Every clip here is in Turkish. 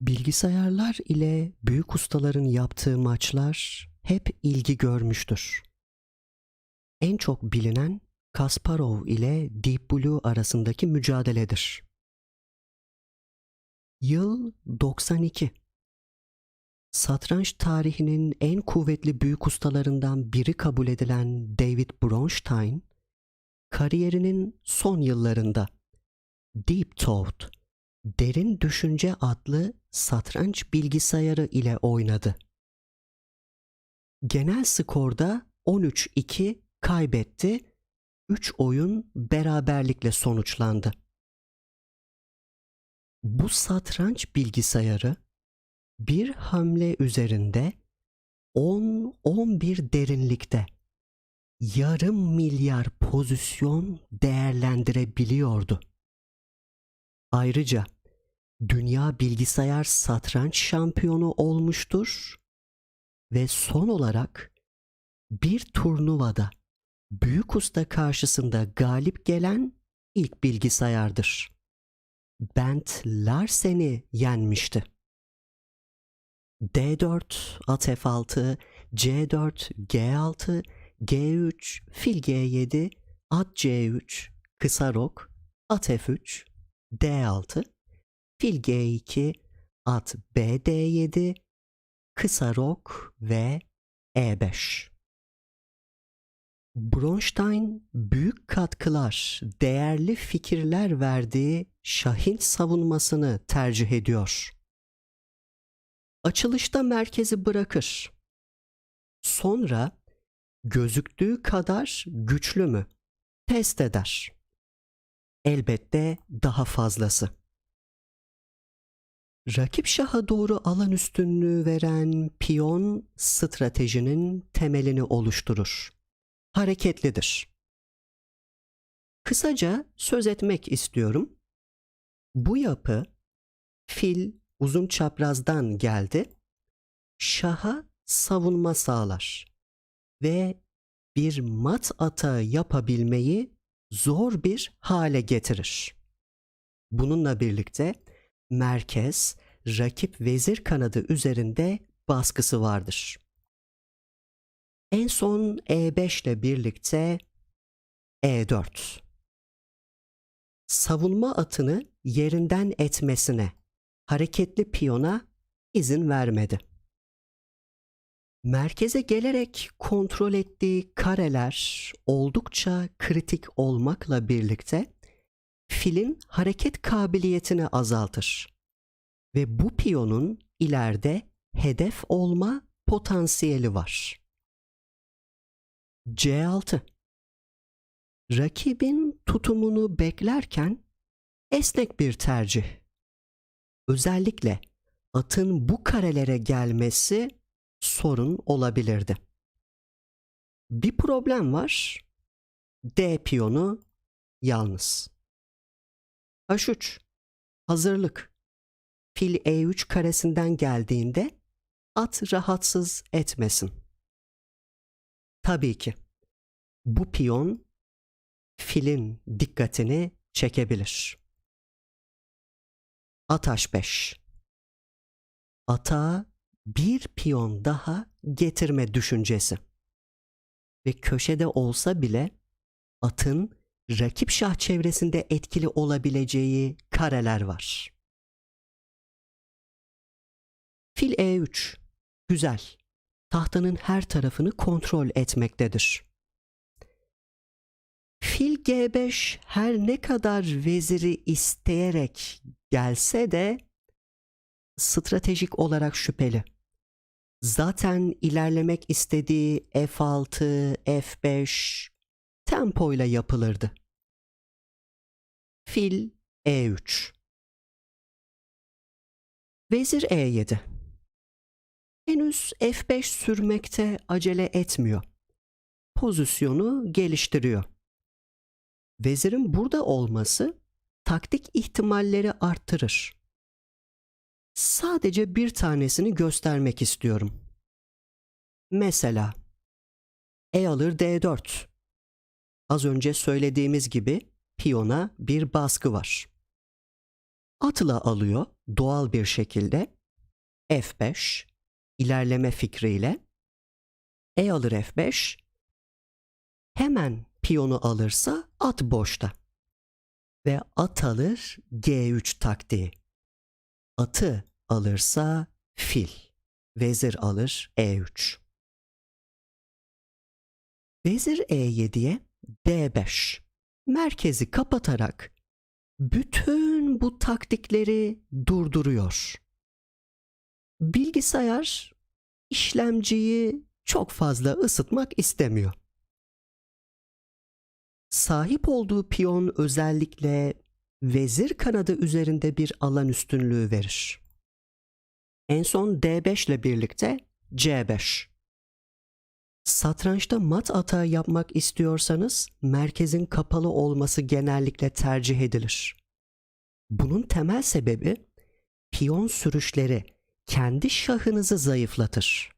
Bilgisayarlar ile büyük ustaların yaptığı maçlar hep ilgi görmüştür. En çok bilinen Kasparov ile Deep Blue arasındaki mücadeledir. Yıl 92. Satranç tarihinin en kuvvetli büyük ustalarından biri kabul edilen David Bronstein, kariyerinin son yıllarında Deep Thought, Derin Düşünce adlı satranç bilgisayarı ile oynadı. Genel skorda 13-2 kaybetti, 3 oyun beraberlikle sonuçlandı. Bu satranç bilgisayarı bir hamle üzerinde 10-11 derinlikte yarım milyar pozisyon değerlendirebiliyordu. Ayrıca dünya bilgisayar satranç şampiyonu olmuştur ve son olarak bir turnuvada büyük usta karşısında galip gelen ilk bilgisayardır. Bent Larsen'i yenmişti. D4, at F6, C4, G6, G3, fil G7, at C3, kısa rok, at F3, D6, fil G2, at B D7, kısa rok ve E5. Bronstein büyük katkılar, değerli fikirler verdiği Şahin savunmasını tercih ediyor. Açılışta merkezi bırakır. Sonra gözüktüğü kadar güçlü mü? Test eder. Elbette daha fazlası. Rakip şaha doğru alan üstünlüğü veren piyon stratejinin temelini oluşturur. Hareketlidir. Kısaca söz etmek istiyorum. Bu yapı fil uzun çaprazdan geldi. Şaha savunma sağlar ve bir mat ata yapabilmeyi zor bir hale getirir. Bununla birlikte merkez rakip vezir kanadı üzerinde baskısı vardır. En son E5 ile birlikte E4. Savunma atını yerinden etmesine, hareketli piyona izin vermedi. Merkeze gelerek kontrol ettiği kareler oldukça kritik olmakla birlikte filin hareket kabiliyetini azaltır ve bu piyonun ileride hedef olma potansiyeli var. C6 Rakibin tutumunu beklerken esnek bir tercih. Özellikle atın bu karelere gelmesi sorun olabilirdi. Bir problem var. D piyonu yalnız. H3 Hazırlık Fil E3 karesinden geldiğinde at rahatsız etmesin. Tabii ki bu piyon filin dikkatini çekebilir. At H5 Ata bir piyon daha getirme düşüncesi. Ve köşede olsa bile atın rakip şah çevresinde etkili olabileceği kareler var. Fil E3 güzel. Tahtanın her tarafını kontrol etmektedir. Fil G5 her ne kadar veziri isteyerek gelse de stratejik olarak şüpheli. Zaten ilerlemek istediği F6, F5 tempoyla yapılırdı. Fil E3 Vezir E7 Henüz F5 sürmekte acele etmiyor. Pozisyonu geliştiriyor. Vezirin burada olması taktik ihtimalleri arttırır. Sadece bir tanesini göstermek istiyorum. Mesela E alır D4. Az önce söylediğimiz gibi piyona bir baskı var. atla alıyor doğal bir şekilde. F5 ilerleme fikriyle. E alır F5. Hemen piyonu alırsa at boşta. Ve at alır G3 taktiği. Atı alırsa fil. Vezir alır E3. Vezir E7'ye D5. Merkezi kapatarak bütün bu taktikleri durduruyor. Bilgisayar işlemciyi çok fazla ısıtmak istemiyor. Sahip olduğu piyon özellikle vezir kanadı üzerinde bir alan üstünlüğü verir. En son D5 ile birlikte C5. Satrançta mat atağı yapmak istiyorsanız merkezin kapalı olması genellikle tercih edilir. Bunun temel sebebi piyon sürüşleri kendi şahınızı zayıflatır.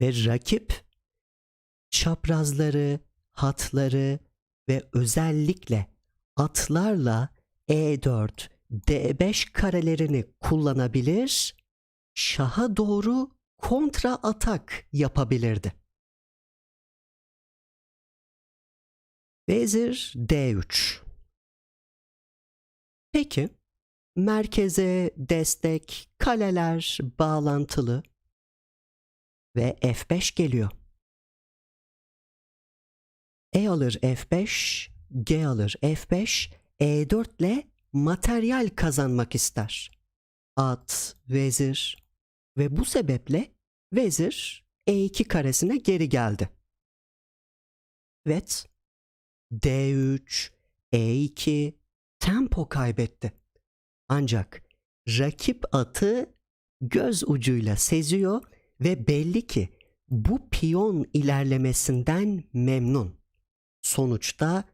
Ve rakip çaprazları, hatları ve özellikle atlarla E4, D5 karelerini kullanabilir, şaha doğru kontra atak yapabilirdi. Vezir D3 Peki, merkeze destek, kaleler bağlantılı ve F5 geliyor. E alır F5, G alır F5, E4 ile materyal kazanmak ister. At, vezir ve bu sebeple vezir E2 karesine geri geldi. Evet, D3, E2 tempo kaybetti. Ancak rakip atı göz ucuyla seziyor ve belli ki bu piyon ilerlemesinden memnun. Sonuçta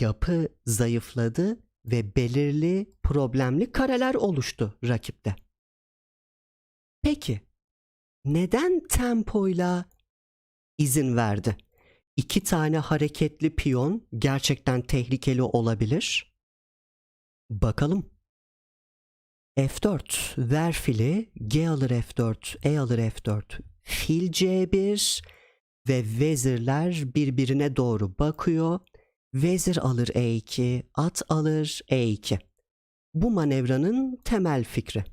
yapı zayıfladı ve belirli problemli kareler oluştu rakipte. Peki neden tempoyla izin verdi? İki tane hareketli piyon gerçekten tehlikeli olabilir. Bakalım. F4 ver fili, G alır F4, E alır F4, fil C1 ve vezirler birbirine doğru bakıyor. Vezir alır E2, at alır E2. Bu manevranın temel fikri.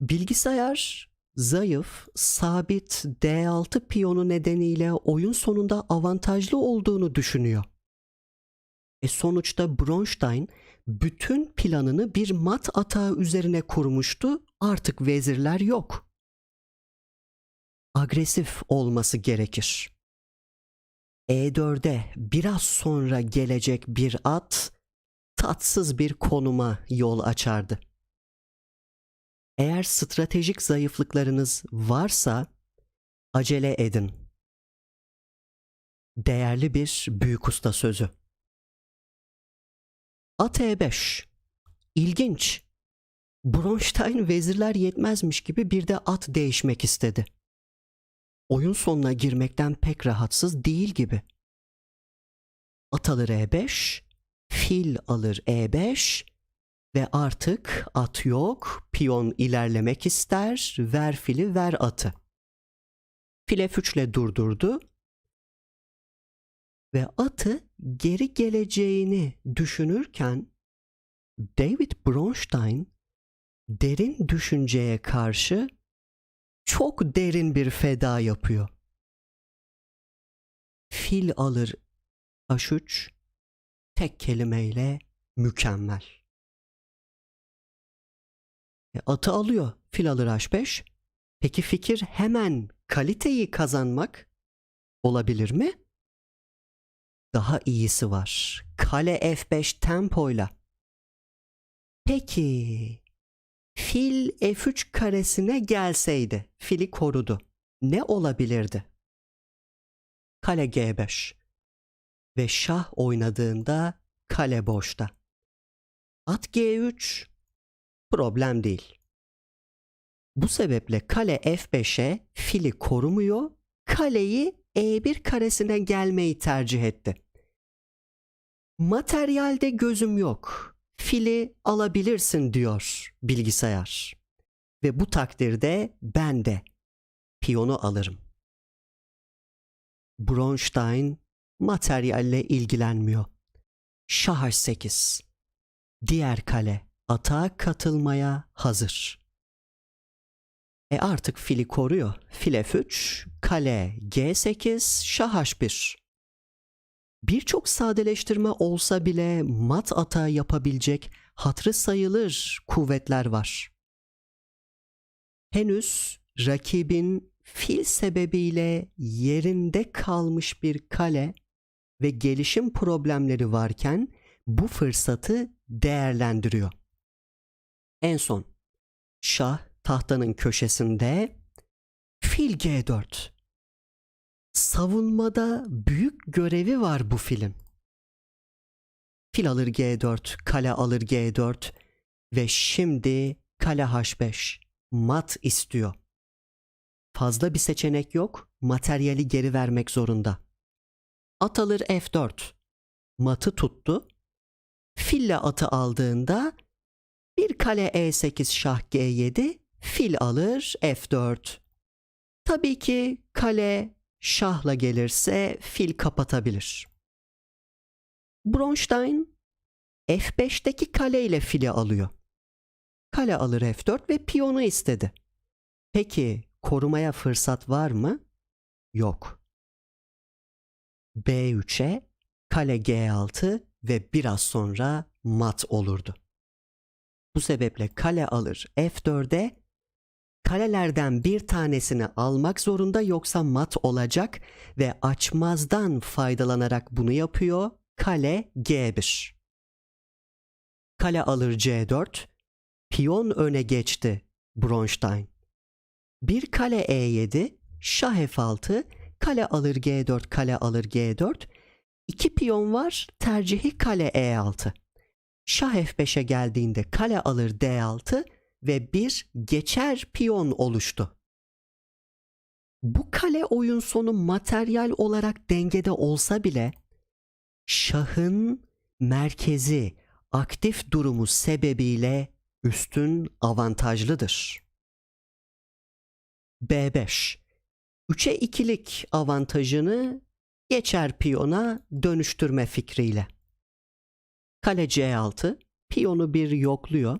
Bilgisayar zayıf, sabit D6 piyonu nedeniyle oyun sonunda avantajlı olduğunu düşünüyor. E sonuçta Bronstein bütün planını bir mat atağı üzerine kurmuştu. Artık vezirler yok. Agresif olması gerekir. E4'e biraz sonra gelecek bir at tatsız bir konuma yol açardı. Eğer stratejik zayıflıklarınız varsa acele edin. Değerli bir büyük usta sözü. At E5. İlginç. Bronstein vezirler yetmezmiş gibi bir de at değişmek istedi. Oyun sonuna girmekten pek rahatsız değil gibi. At alır E5, fil alır E5 ve artık at yok, piyon ilerlemek ister, ver fili ver atı. Fil F3 ile durdurdu ve atı geri geleceğini düşünürken David Bronstein derin düşünceye karşı çok derin bir feda yapıyor. Fil alır H3 tek kelimeyle mükemmel. E, atı alıyor fil alır H5. Peki fikir hemen kaliteyi kazanmak olabilir mi? Daha iyisi var. Kale F5 tempoyla. Peki fil F3 karesine gelseydi fili korudu. Ne olabilirdi? Kale G5 ve şah oynadığında kale boşta. At G3 problem değil. Bu sebeple kale F5'e fili korumuyor, kaleyi E1 karesine gelmeyi tercih etti. Materyalde gözüm yok. Fili alabilirsin diyor bilgisayar. Ve bu takdirde ben de piyonu alırım. Bronstein materyalle ilgilenmiyor. Şah H8. Diğer kale atağa katılmaya hazır. E artık fili koruyor. Fil F3, kale G8, şah H1. Birçok sadeleştirme olsa bile mat atağı yapabilecek hatrı sayılır kuvvetler var. Henüz rakibin fil sebebiyle yerinde kalmış bir kale ve gelişim problemleri varken bu fırsatı değerlendiriyor. En son şah tahtanın köşesinde fil G4. Savunmada büyük görevi var bu filin. Fil alır G4, kale alır G4 ve şimdi kale H5 mat istiyor. Fazla bir seçenek yok, materyali geri vermek zorunda. At alır F4. Matı tuttu. Fille atı aldığında bir kale E8 şah G7 fil alır F4. Tabii ki kale şahla gelirse fil kapatabilir. Bronstein F5'teki kale ile fili alıyor. Kale alır F4 ve piyonu istedi. Peki korumaya fırsat var mı? Yok. B3'e kale G6 ve biraz sonra mat olurdu. Bu sebeple kale alır F4'e kalelerden bir tanesini almak zorunda yoksa mat olacak ve açmazdan faydalanarak bunu yapıyor. Kale G1. Kale alır C4. Piyon öne geçti Bronstein. Bir kale E7, şah F6, kale alır G4, kale alır G4. İki piyon var, tercihi kale E6. Şah F5'e geldiğinde kale alır D6 ve bir geçer piyon oluştu. Bu kale oyun sonu materyal olarak dengede olsa bile şahın merkezi aktif durumu sebebiyle üstün avantajlıdır. B5 3'e 2'lik avantajını geçer piyona dönüştürme fikriyle. Kale C6, piyonu bir yokluyor.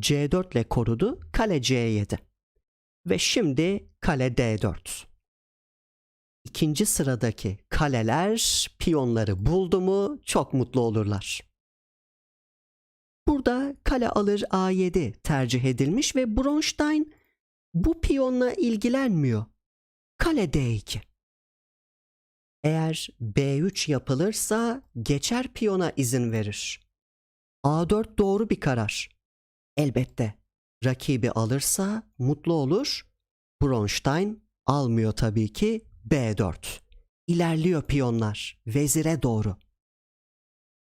C4 ile korudu, kale C7. Ve şimdi kale D4. İkinci sıradaki kaleler piyonları buldu mu çok mutlu olurlar. Burada kale alır A7 tercih edilmiş ve Bronstein bu piyonla ilgilenmiyor. Kale D2. Eğer B3 yapılırsa geçer piyona izin verir. A4 doğru bir karar. Elbette rakibi alırsa mutlu olur. Bronstein almıyor tabii ki B4. İlerliyor piyonlar vezire doğru.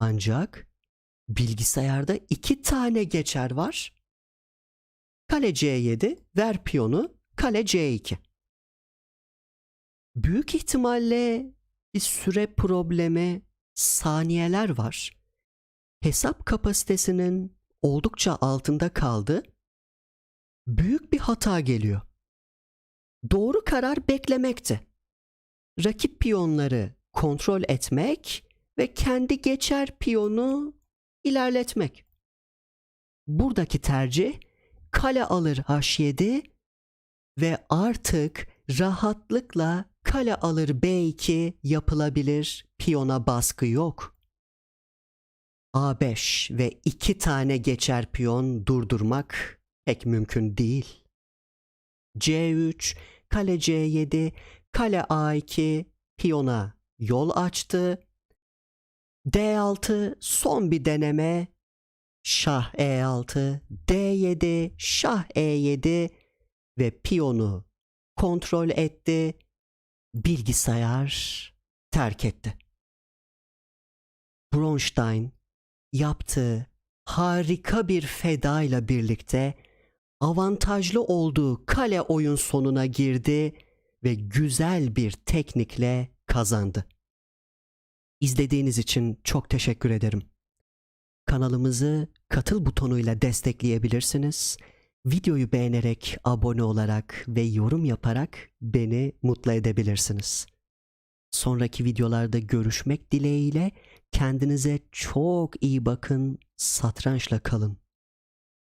Ancak bilgisayarda iki tane geçer var. Kale C7 ver piyonu kale C2. Büyük ihtimalle bir süre problemi saniyeler var. Hesap kapasitesinin oldukça altında kaldı. Büyük bir hata geliyor. Doğru karar beklemekti. Rakip piyonları kontrol etmek ve kendi geçer piyonu ilerletmek. Buradaki tercih kale alır H7 ve artık rahatlıkla kale alır B2 yapılabilir. Piyona baskı yok. A5 ve iki tane geçer piyon durdurmak pek mümkün değil. C3, kale C7, kale A2 piyona yol açtı. D6 son bir deneme. Şah E6, D7, şah E7 ve piyonu kontrol etti. Bilgisayar terk etti. Bronstein yaptığı harika bir fedayla birlikte avantajlı olduğu kale oyun sonuna girdi ve güzel bir teknikle kazandı. İzlediğiniz için çok teşekkür ederim. Kanalımızı katıl butonuyla destekleyebilirsiniz. Videoyu beğenerek, abone olarak ve yorum yaparak beni mutlu edebilirsiniz. Sonraki videolarda görüşmek dileğiyle kendinize çok iyi bakın, satrançla kalın.